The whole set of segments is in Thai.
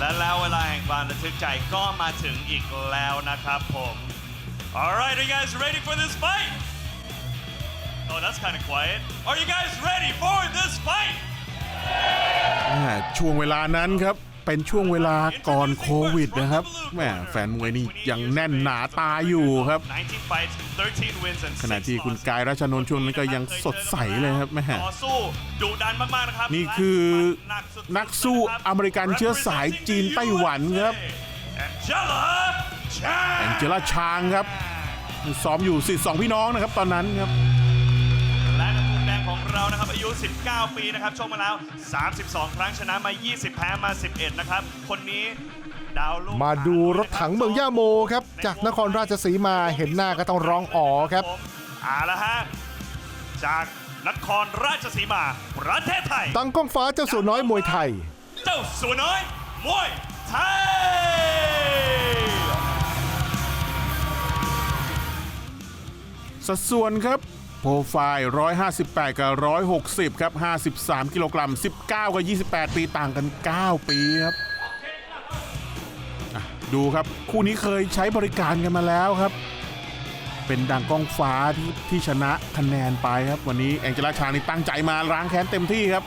และแล้วเวลาแห่งความระทึกใจก็มาถึงอีกแล้วนะครับผม All right, are you guys ready for this fight? Oh, that's kind of quiet. Are you guys ready for this fight? อ่าช่วงเวลานั้นครับ เป็นช่วงเวลาก่อนโควิดนะครับแหมแฟนมวยนี่ยังแน่นหนาตาอยู่ครับ19 fights, 13 wins and ขณะ6ที่คุณ losses กายรัชนนท์ช่วงนั้นก็ยังสดใสเลยครับแม่ต่อสู้ดุดันมากๆนะครับนี่คือและนักสู้อเมริกันเชื้อสายจีนไต้หวันครับ Angela Chan แองเจล่าชางครับ ซ้อมอยู่สิสองพี่น้องนะครับตอนนั้นครับ อายุ 19 ปีนะครับชกมาแล้ว 32 ครั้งชนะมา 20 แพ้มา 11 นะครับ คนนี้ดาวลูกมาดูรถถังเมืองย่าโมครับ จากนครราชสีมาเห็นหน้าก็ต้องร้องอ๋อครับผมเอาละฮะจากนครราชสีมา ประเทศไทย ตังก้องฟ้าเจ้าสัวน้อยมวยไทย เจ้าสัวน้อยมวยไทย สัดส่วนครับ โปรไฟล์ 158 กับ 160 ครับ 53 กิโลกรัม 19 กับ 28 ปีต่างกัน 9 ปีครับ ดูครับ คู่นี้เคยใช้บริการกันมาแล้วครับ เป็นดังก้องฟ้าที่ที่ชนะคะแนนไปครับ วันนี้แองเจล่าชานี่ตั้งใจมาล้างแค้นเต็มที่ครับ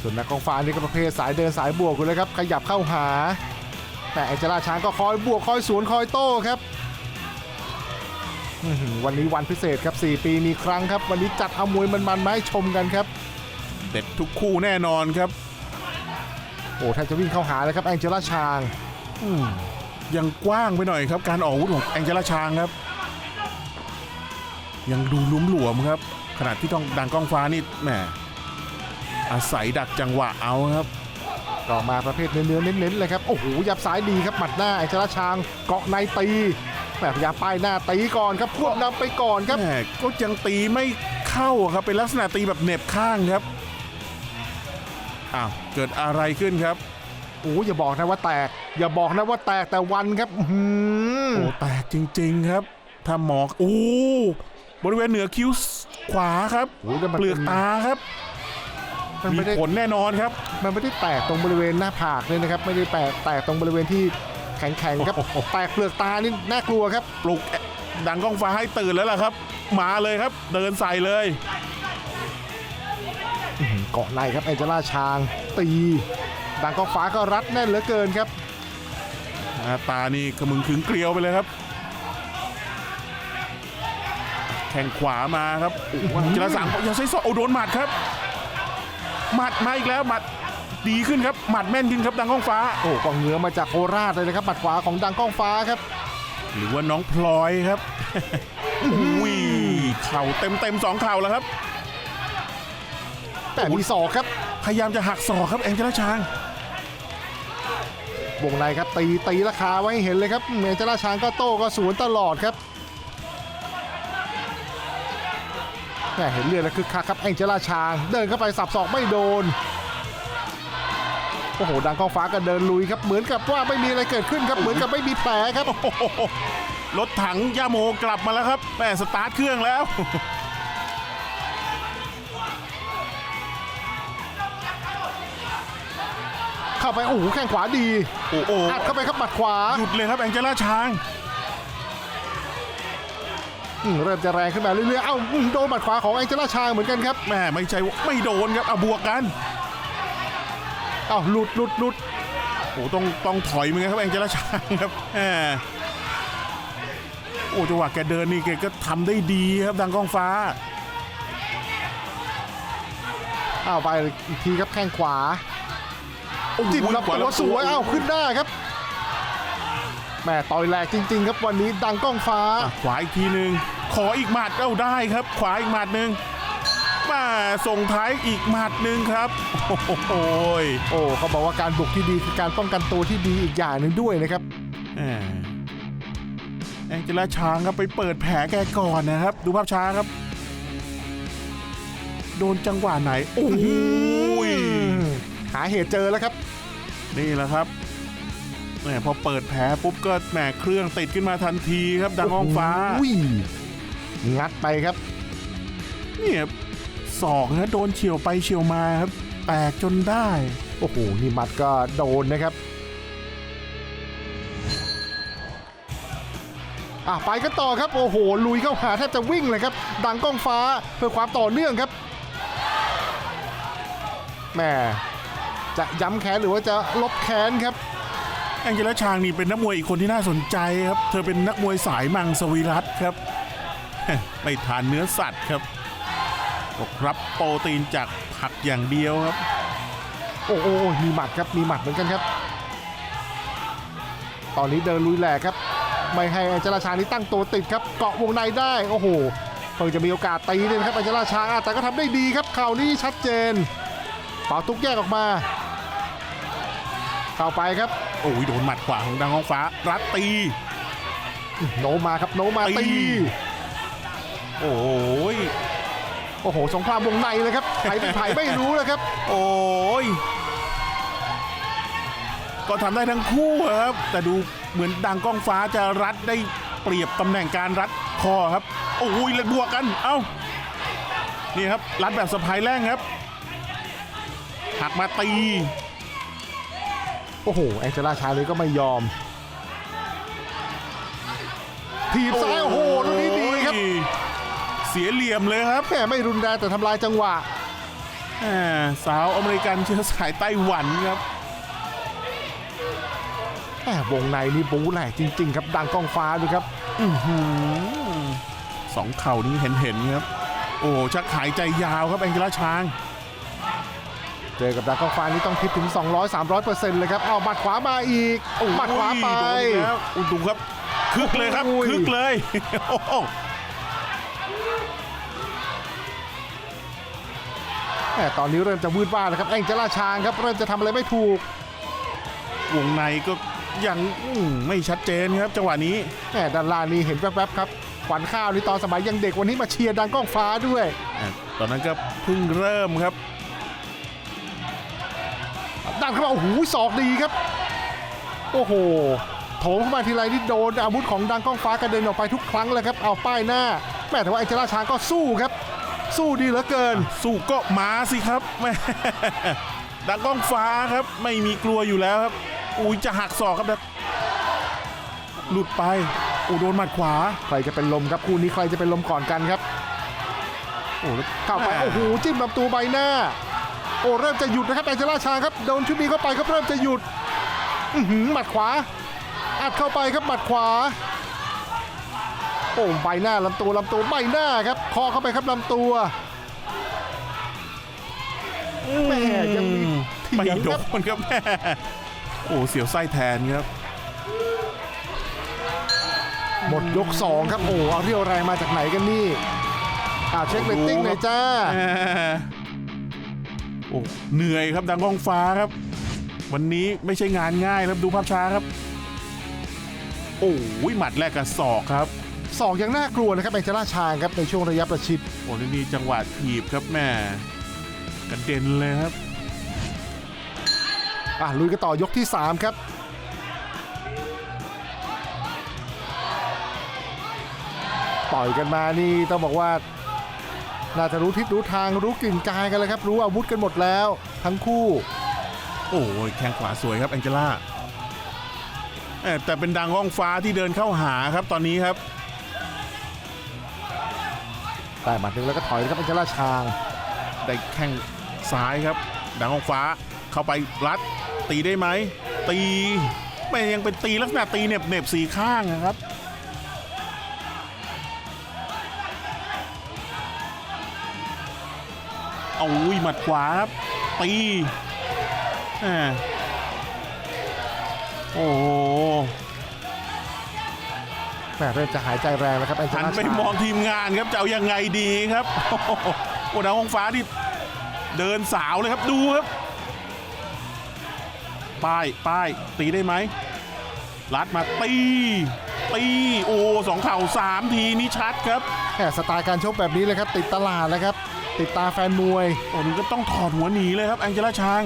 ส่วนนักกองฟ้านี่ก็ประเภทสายเดินสายบวกอยู่เลยครับ ขยับเข้าหา แต่แองเจล่าชางก็คอยบวกคอยสวนคอยโต้ครับ วันนี้วันพิเศษครับ 4 ปีมีครั้งครับ วันนี้จัดเอามวยมันๆมาให้ชมกันครับเด็ดทุกคู่แน่นอนครับ โอ้แทบจะวิ่งเข้าหาเลยครับแองเจล่าชางยังกว้างไปหน่อยครับ การออกอาวุธของแองเจล่าชางครับ ยังดูลุ่มหลวมครับ ขนาดที่ต้องดังกล้องฟ้านี่แหมอาศัยดักจังหวะเอาครับก็มาประเภทเนื้อๆเน้นๆเลยครับ โอ้โหยับซ้ายดีครับหมัดหน้าแองเจล่าชางเกาะในตี แหมพยายามป้ายหน้าตีก่อนครับควบนำไปก่อนครับ แหมก็ยังตีไม่เข้าครับเป็นลักษณะตีแบบเหน็บข้างครับอ้าวเกิดอะไรขึ้นครับโอ้อย่าบอกนะว่าแตก อย่าบอกนะว่าแตกแต่วันครับอื้อหือโอ้แตกจริง ๆครับถ้าหมอกโอ้บริเวณเหนือคิ้วขวาครับโอ้แต่มันเปลือกตาครับมันมีไม่ได้ผลแน่นอนครับ มันไม่ได้แตกตรงบริเวณหน้าผากเลยนะครับ ไม่ได้แตกแตกตรงบริเวณที่แข็งๆครับแตกเปลือกตานี่น่ากลัวครับปลุกดังกล้องฟ้าให้ตื่นแล้วล่ะครับ มาเลยครับ เดินใส่เลยเกาะในครับแองเจล่าชาง ตี ดังกองฟ้าก็รัดแน่นเหลือเกินครับหน้าตานี่ขมึงขึงเกลียวไปเลยครับ แข่งขวามาครับโอ้โหจระสังอย่าใช้ศอกโอ้โดนหมัดครับหมัดมาอีกแล้วหมัด ดีขึ้นครับหมัดแม่นขึ้นครับดังกล้องฟ้า โอ้กองเหนือมาจากโคราชเลยนะครับหมัดขวาของดังกล้องฟ้าครับ หรือว่าน้องพลอยครับอุ้ยเข่าเต็มเต็มๆสองเข่าแล้วครับ แต่มีศอกครับ พยายามจะหักศอกครับแองเจล่าชางวงในครับตีตีราคาไว้ให้เห็นเลยครับเมเจล่าช้างก็โต้ก็สวนตลอดครับแหม่เห็นเลือดแล้วคือคักครับแองเจล่าช้าง เดินเข้าไปสับศอกไม่โดน โอ้โหดังกองฟ้าก็เดินลุยครับเหมือนกับว่าไม่มีอะไรเกิดขึ้นครับเหมือนกับไม่มีแผลครับโอ้โหรถถังย่าโมกลับมาแล้วครับแม่สตาร์ทเครื่องแล้วเข้าไปโอ้โหแข้งขวาดีโอ้โหอัดเข้าไปครับหมัดขวาหยุดเลยครับแองเจล่าชางอืมเริ่มจะแรงขึ้นมาเรื่อยๆเอ้าอืมโดนหมัดขวาของแองเจล่าช้างเหมือนกันครับแม่ไม่ใช่ว่าไม่โดนครับเอาบวกกันเอ้าหลุดหลุดหลุดโอ้ต้องต้องถอยมือครับแองเจล่าชางครับแหมโอ้จังหวะแกเดินนี่แกก็ทำได้ดีครับดังกล้องฟ้าเอ้าไปอีกทีครับแข้งขวาโอ้โหจิ้มลำขวาตัวลำสวยเอ้าขึ้นหน้าครับแม่ต่อยแหลกจริง ๆ ครับวันนี้ดังกล้องฟ้าอะขวาอีกทีหนึ่งขออีกหมัดเอ้าได้ครับ ขวาอีกหมัดหนึ่ง มาส่งท้ายอีกหมัดหนึ่งครับ โอ้โหโอ้เขาบอกว่าการบุกที่ดีคือการป้องกันตัวที่ดีอีกอย่างหนึ่งด้วยนะครับแหมแองเจล่าช้างครับไปเปิดแผลแกก่อนนะครับ ดูภาพช้าครับ โดนจังหวะไหน โอ้โหหาเหตุเจอแล้วครับ นี่แหละครับแหมพอเปิดแผลปุ๊บก็แหมเครื่องติดขึ้นมาทันทีครับดังห้องฟ้าอุ้ยงัดไปครับ เนี่ย ศอกนะโดนเฉียวไปเฉียวมาครับ แตกจนได้ โอ้โห นี่หมัดก็โดนนะครับอะไปกันต่อครับ โอ้โห ลุยเข้าหาแทบจะวิ่งเลยครับ ดังก้องฟ้าเพื่อความต่อเนื่องครับแหม่จะย้ำแค้นหรือว่าจะลบแค้นครับแองเจล่าชางนี่เป็นนักมวยอีกคนที่น่าสนใจครับ เธอเป็นนักมวยสายมังสวิรัตครับ ไม่ทานเนื้อสัตว์ครับบอก รับโปรตีนจากผักอย่างเดียวครับ โอ้โหมีหมัดครับมีหมัดเหมือนกันครับ ตอนนี้เดินลุยแหลกครับ ไม่ให้อัญจราชานี้ตั้งตัวติดครับเกาะวงในได้โอ้โหเพิ่งจะมีโอกาสตีเลยนะครับอัญจราชาอะแต่ก็ทำได้ดีครับเข่านี้ชัดเจนเป่าตุ๊กแยกออกมาเข้าไปครับโอ้ยโดนหมัดขวาของดังห้องฟ้า รัดตี โนมาครับโนมาตีตีโอ้ย โอ้โห สงครามวงในเลยครับใครเป็นไผ่ไม่รู้แล้วครับ โอ้ย ก็ทำได้ทั้งคู่ครับ แต่ดูเหมือนดังก้องฟ้าจะรัดได้เปรียบตำแหน่งการรัดคอครับ โอ้ยเลยบวกกัน เอ้า นี่ครับ รัดแบบสะพายแรงครับ หักมาตี โอ้โห แองเจล่าชาเลยก็ไม่ยอมถีบซ้าย โอ้โหลูกนี้ดีครับโอ้ย เสียเหลี่ยมเลยครับแค่ไม่รุนแรงแต่ทำลายจังหวะแหมสาวอเมริกันเชื้อสายไต้หวันครับแหมวงในนี่บูแหลกจริง ๆ ครับดังกล้องฟ้าดูครับอื้อหือสองเข่านี้เห็นเห็นๆครับ โอ้ชักหายใจยาวครับแองเจล่าช้าง เจอกับดังกล้องฟ้านี่ต้องคิดถึง 200 300เปอร์เซ็นต์เลยครับเอาหมัดขวามาอีกหมัดขวาไปโดนอีกแล้วอุ้ยดูครับคึกเลยครับโอ้ยคึกเลยโอ้ ตอนนี้เริ่มจะวืดว่าแล้วครับแองเจล่าชางครับเริ่มจะทำอะไรไม่ถูกวงในก็ยังอื้อไม่ชัดเจนครับจังหวะนี้แหมด้านล่างนี่เห็นแวบๆครับขวัญข้าวนี่ตอนสมัยยังเด็กวันนี้มาเชียร์ดังกล้องฟ้าด้วยอะตอนนั้นก็เพิ่งเริ่มครับดันเข้ามาโอ้โหศอกดีครับ โอ้โหโถมเข้ามาทีไรนี่โดนอาวุธของดังกล้องฟ้ากระเด็นออกไปทุกครั้งเลยครับเอาป้ายหน้า แม่แต่ว่าไอเจล่าช้างก็สู้ครับ สู้ดีเหลือเกิน สู้ก็มาสิครับแม่ดังกล้องฟ้าครับ ไม่มีกลัวอยู่แล้วครับ อุ้ยจะหักศอกครับนะหลุดไปอู้โดนหมัดขวา ใครจะเป็นลมครับคู่นี้ใครจะเป็นลมก่อนกันครับ โอ้แล้วเข้าไปแม่โอ้โหจิ้มลำตัวใบหน้า โอ้เริ่มจะหยุดนะครับไอเจล่าช้างครับโดนชุดนี้เข้าไปครับเริ่มจะหยุดอื้อหือหมัดขวาอัดเข้าไปครับหมัดขวา โอ้ใบหน้าลำตัวลำตัวใบหน้าครับคอเข้าไปครับลำตัวแม่ยังมีเถียงไม่โดครับนครับแม่โอ้เสียวไส้แทนครับหมดยก2ครับโอ้เอาเรี่ยวแรงมาจากไหนกันนี่อ่าเช็คเรตติ้งหน่อยจ้าแหมโอ้เหนื่อยครับดังกล้องฟ้าครับ วันนี้ไม่ใช่งานง่ายครับดูภาพช้าครับ โอ้ยหมัดแรกกับศอกครับ สองยังน่ากลัวนะครับไอเจล่าชางครับในช่วงระยะประชิดโอ้นี่นี่จังหวะถีบครับแม่กระเด็นเลยครับอะลุยกันต่อยกที่ 3 ครับต่อยกันมานี่ต้องบอกว่าน่าจะรู้ทิศรู้ทางรู้กลิ่นกายกันแล้วครับ รู้อาวุธกันหมดแล้ว ทั้งคู่ โอ้ยแข้งขวาสวยครับแองเจล่าเอ่อแต่เป็นดังกล้องฟ้าที่เดินเข้าหาครับตอนนี้ครับ แต่หมัดหนึ่งแล้วก็ถอยนะครับไอเจล่าชางได้แข้งซ้ายครับดังกล้องฟ้าเข้าไปรัดตีได้ไหม ตีไม่ยังเป็นตีลักษณะตีเน็บเน็บสีข้างนะครับเอาอุ้ยหมัดขวาครับตีแหมโอ้โห แหม่เริ่มจะหายใจแรงแล้วครับไอเจหันล่าไปชางมองทีมงานครับจะเอายังไงดีครับโอ้โหโอ้ดาวห้องฟ้าที่เดินสาวเลยครับดูครับป้ายป้ายตีได้ไหมลัดมาตีตีโอ้สองเข่าสามทีนี้ชัดครับ แหม่สไตล์การชกแบบนี้เลยครับติดตลาดแล้วครับติดตาแฟนมวย โอ้นี่ก็ต้องถอดหัวหนีเลยครับแองเจล่าชาง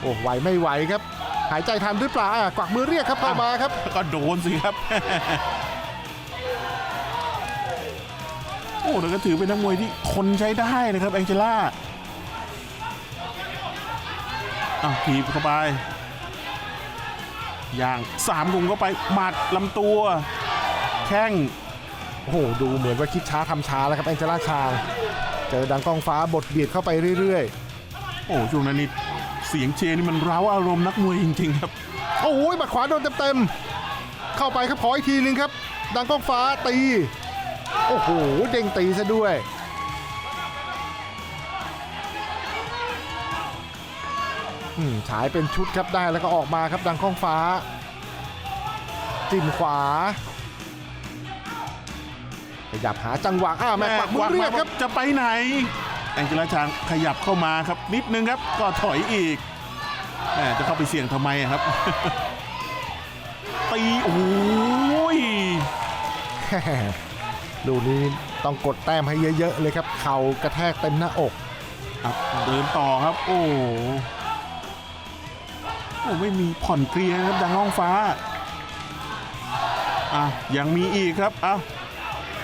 โอ้ไหวไม่ไหวครับ หายใจทันหรือเปล่าอะกวักมือเรียกครับเข้ามาครับ ก็โดนสิครับ อ้แล้วก็ถือเป็นนักมวยที่คนใช้ได้นะครับแองเจล่าอะถีบเข้าไปย่างสามกุมเข้าไปหมัดลำตัว แข้งโอ้โห ดูเหมือนว่าคิดช้าทำช้าแล้วครับแองเจล่าชางเจอดังกล้องฟ้าบดเบียดเข้าไปเรื่อยโอ้ช่วงนั้นนี่เสียงเชียร์นี่มันเร้าอารมณ์นักมวยจริงๆครับๆโอ้โหหมัดขวาโดนเต็มๆ เข้าไปครับขออีกทีหนึงครับ ดังกล้องฟ้าตี โอ้โห เด้งตีซะด้วยอืมฉายเป็นชุดครับได้แล้วก็ออกมาครับดังกล้องฟ้า จิ้มขวา ขยับหาจังหวะอ้าแม่ปักมือเรียกครับ จะไปไหน แองเจล่าชางขยับเข้ามาครับ นิดนึงครับ ก็ถอยอีกแหมจะเข้าไปเสี่ยงทำไมอะครับ ตี โอ้ย ลูกนี้ต้องกดแต้มให้เยอะ ๆ เลยครับ เข่ากระแทกเต็มหน้าอกครับเดินต่อครับ โอ้โอ้ไม่มีผ่อนเคลียร์ครับดังห้องฟ้าอะยังมีอีกครับเอ้า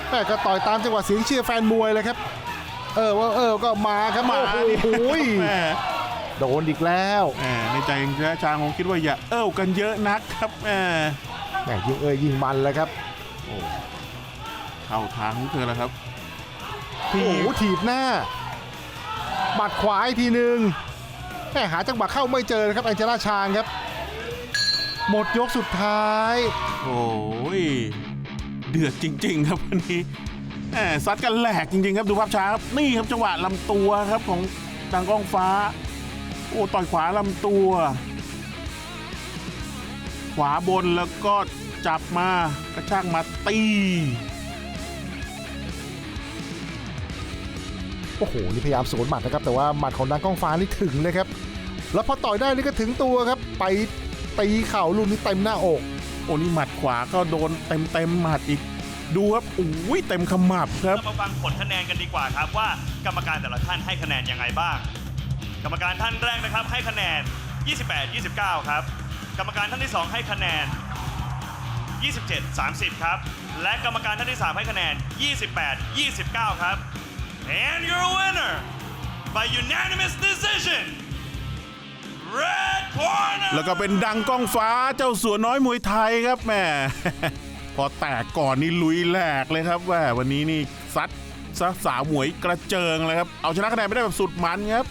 แม่ก็ต่อยตามจังหวะเสียงเชียร์แฟนมวยเลยครับ เออว่าเออก็มาครับมาโอ้ดิโหแหมโดนอีกแล้วแหมในใจแองเจล่าชางคงคิดว่าอย่าเอ้ากันเยอะนักครับแหมแม่ยิงเอยยิงมันแล้วครับ เข้าทางของเธอแล้วครับโอ้โหถีบหน้าบัดขวาอีกทีหนึ่งแม่หาจังหวะเข้าไม่เจอนะครับแองเจล่าชางครับ หมดยกสุดท้ายโอ้ยเดือดจริง ๆ ครับวันนี้แหมซัดกันแหลกจริง ๆ ครับดูภาพช้าครับนี่ครับจังหวะลำตัวครับของดังกล้องฟ้า โอ้ต่อยขวาลำตัว ขวาบนแล้วก็จับมากระชากมาตี โอ้โหนี่พยายามสวนหมัดนะครับ แต่ว่าหมัดของดังกล้องฟ้านี่ถึงเลยครับ แล้วพอต่อยได้นี่ก็ถึงตัวครับ ไปตีเข่าลูกนี้เต็มหน้าอก โอ้นี่หมัดขวาก็โดนเต็มเต็มๆหมัดอีก ดูครับอุ้ยเต็มขมับครับเรามาฟังผลคะแนนกันดีกว่าครับว่ากรรมการแต่ละท่านให้คะแนนยังไงบ้าง กรรมการท่านแรกนะครับ ให้คะแนน 28 29 ครับ กรรมการท่านที่ 2 ให้คะแนน 27 30 ครับ และกรรมการท่านที่ 3 ให้คะแนน 28 29 ครับ and your winner by unanimous decision red corner แล้วก็เป็นดังกล้องฟ้าเจ้าสัวน้อยมวยไทยครับแม่ พอแตกก่อนนี่ลุยแหลกเลยครับแหมวันนี้นี่ซัดซะสาวหมวยกระเจิงเลยครับ เอาชนะคะแนนไม่ได้แบบสุดมันครับ